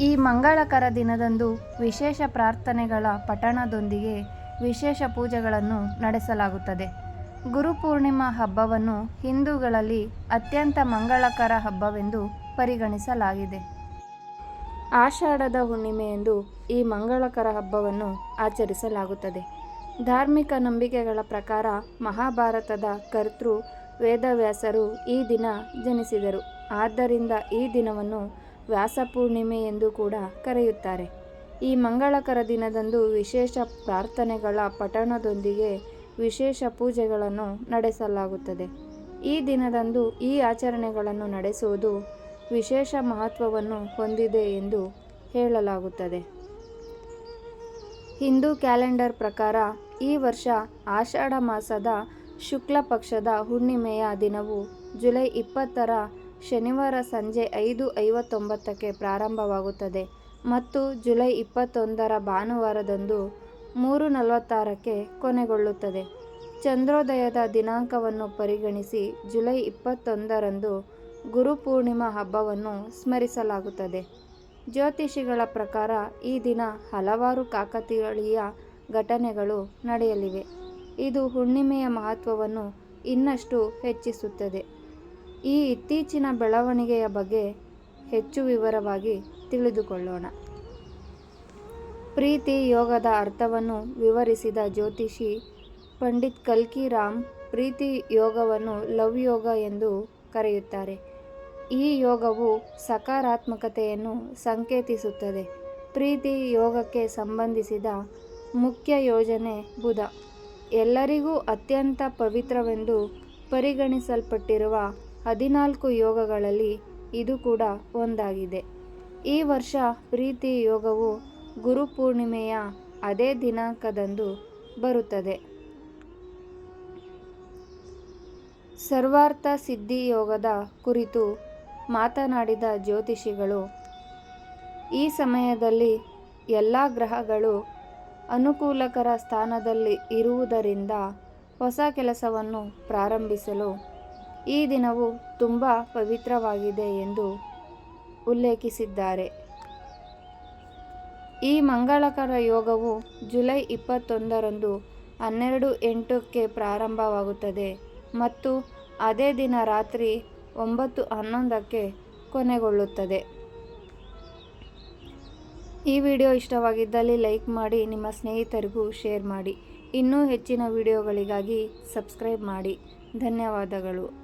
ಈ ಮಂಗಳಕರ ದಿನದಂದು ವಿಶೇಷ ಪ್ರಾರ್ಥನೆಗಳ ಪಠಣದೊಂದಿಗೆ ವಿಶೇಷ ಪೂಜೆಗಳನ್ನು ನಡೆಸಲಾಗುತ್ತದೆ. ಗುರುಪೂರ್ಣಿಮಾ ಹಬ್ಬವನ್ನು ಹಿಂದೂಗಳಲ್ಲಿ ಅತ್ಯಂತ ಮಂಗಳಕರ ಹಬ್ಬವೆಂದು ಪರಿಗಣಿಸಲಾಗಿದೆ. ಆಷಾಢದ ಹುಣ್ಣಿಮೆಯೆಂದು ಈ ಮಂಗಳಕರ ಹಬ್ಬವನ್ನು ಆಚರಿಸಲಾಗುತ್ತದೆ. ಧಾರ್ಮಿಕ ನಂಬಿಕೆಗಳ ಪ್ರಕಾರ ಮಹಾಭಾರತದ ಕರ್ತೃ ವೇದವ್ಯಾಸರು ಈ ದಿನ ಜನಿಸಿದರು. ಆದ್ದರಿಂದ ಈ ದಿನವನ್ನು ವ್ಯಾಸಪೂರ್ಣಿಮೆ ಎಂದು ಕೂಡ ಕರೆಯುತ್ತಾರೆ. ಈ ಮಂಗಳಕರ ದಿನದಂದು ವಿಶೇಷ ಪ್ರಾರ್ಥನೆಗಳ ಪಠಣದೊಂದಿಗೆ ವಿಶೇಷ ಪೂಜೆಗಳನ್ನು ನಡೆಸಲಾಗುತ್ತದೆ. ಈ ದಿನದಂದು ಈ ಆಚರಣೆಗಳನ್ನು ನಡೆಸುವುದು ವಿಶೇಷ ಮಹತ್ವವನ್ನು ಹೊಂದಿದೆ ಎಂದು ಹೇಳಲಾಗುತ್ತದೆ. ಹಿಂದೂ ಕ್ಯಾಲೆಂಡರ್ ಪ್ರಕಾರ ಈ ವರ್ಷ ಆಷಾಢ ಮಾಸದ ಶುಕ್ಲ ಪಕ್ಷದ ಹುಣ್ಣಿಮೆಯ ದಿನವು ಜುಲೈ ಇಪ್ಪತ್ತರ ಶನಿವಾರ ಸಂಜೆ ಐದು ಐವತ್ತೊಂಬತ್ತಕ್ಕೆ ಪ್ರಾರಂಭವಾಗುತ್ತದೆ ಮತ್ತು ಜುಲೈ ಇಪ್ಪತ್ತೊಂದರ ಭಾನುವಾರದಂದು ಮೂರು ನಲವತ್ತಾರಕ್ಕೆ ಕೊನೆಗೊಳ್ಳುತ್ತದೆ. ಚಂದ್ರೋದಯದ ದಿನಾಂಕವನ್ನು ಪರಿಗಣಿಸಿ ಜುಲೈ ಇಪ್ಪತ್ತೊಂದರಂದು ಗುರುಪೂರ್ಣಿಮಾ ಹಬ್ಬವನ್ನು ಸ್ಮರಿಸಲಾಗುತ್ತದೆ. ಜ್ಯೋತಿಷಿಗಳ ಪ್ರಕಾರ ಈ ದಿನ ಹಲವಾರು ಕಾಕತೀಯ ಘಟನೆಗಳು ನಡೆಯಲಿವೆ. ಇದು ಹುಣ್ಣಿಮೆಯ ಮಹತ್ವವನ್ನು ಇನ್ನಷ್ಟು ಹೆಚ್ಚಿಸುತ್ತದೆ. ಈ ಇತ್ತೀಚಿನ ಬೆಳವಣಿಗೆಯ ಬಗ್ಗೆ ಹೆಚ್ಚು ವಿವರವಾಗಿ ತಿಳಿದುಕೊಳ್ಳೋಣ. ಪ್ರೀತಿ ಯೋಗದ ಅರ್ಥವನ್ನು ವಿವರಿಸಿದ ಜ್ಯೋತಿಷಿ ಪಂಡಿತ್ ಕಲ್ಕಿ ರಾಮ್ ಪ್ರೀತಿ ಯೋಗವನ್ನು ಲವ್ ಯೋಗ ಎಂದು ಕರೆಯುತ್ತಾರೆ. ಈ ಯೋಗವು ಸಕಾರಾತ್ಮಕತೆಯನ್ನು ಸಂಕೇತಿಸುತ್ತದೆ. ಪ್ರೀತಿ ಯೋಗಕ್ಕೆ ಸಂಬಂಧಿಸಿದ ಮುಖ್ಯ ಯೋಜನೆ ಬುಧ. ಎಲ್ಲರಿಗೂ ಅತ್ಯಂತ ಪವಿತ್ರವೆಂದು ಪರಿಗಣಿಸಲ್ಪಟ್ಟಿರುವ ಹದಿನಾಲ್ಕು ಯೋಗಗಳಲ್ಲಿ ಇದು ಕೂಡ ಒಂದಾಗಿದೆ. ಈ ವರ್ಷ ಪ್ರೀತಿ ಯೋಗವು ಗುರುಪೂರ್ಣಿಮೆಯ ಅದೇ ದಿನಾಂಕದಂದು ಬರುತ್ತದೆ. ಸರ್ವಾರ್ಥ ಸಿದ್ಧಿ ಯೋಗದ ಕುರಿತು ಮಾತನಾಡಿದ ಜ್ಯೋತಿಷಿಗಳು, ಈ ಸಮಯದಲ್ಲಿ ಎಲ್ಲ ಗ್ರಹಗಳು ಅನುಕೂಲಕರ ಸ್ಥಾನದಲ್ಲಿ ಇರುವುದರಿಂದ ಹೊಸ ಕೆಲಸವನ್ನು ಪ್ರಾರಂಭಿಸಲು ಈ ದಿನವು ತುಂಬ ಪವಿತ್ರವಾಗಿದೆ ಎಂದು ಉಲ್ಲೇಖಿಸಿದ್ದಾರೆ. ಈ ಮಂಗಳಕರ ಯೋಗವು ಜುಲೈ ಇಪ್ಪತ್ತೊಂದರಂದು ಹನ್ನೆರಡು ಎಂಟಕ್ಕೆ ಪ್ರಾರಂಭವಾಗುತ್ತದೆ ಮತ್ತು ಅದೇ ದಿನ ರಾತ್ರಿ ಒಂಬತ್ತು ಹನ್ನೊಂದಕ್ಕೆ ಕೊನೆಗೊಳ್ಳುತ್ತದೆ. ಈ ವಿಡಿಯೋ ಇಷ್ಟವಾಗಿದ್ದಲ್ಲಿ ಲೈಕ್ ಮಾಡಿ, ನಿಮ್ಮ ಸ್ನೇಹಿತರಿಗೂ ಶೇರ್ ಮಾಡಿ. ಇನ್ನೂ ಹೆಚ್ಚಿನ ವಿಡಿಯೋಗಳಿಗಾಗಿ ಸಬ್ಸ್ಕ್ರೈಬ್ ಮಾಡಿ. ಧನ್ಯವಾದಗಳು.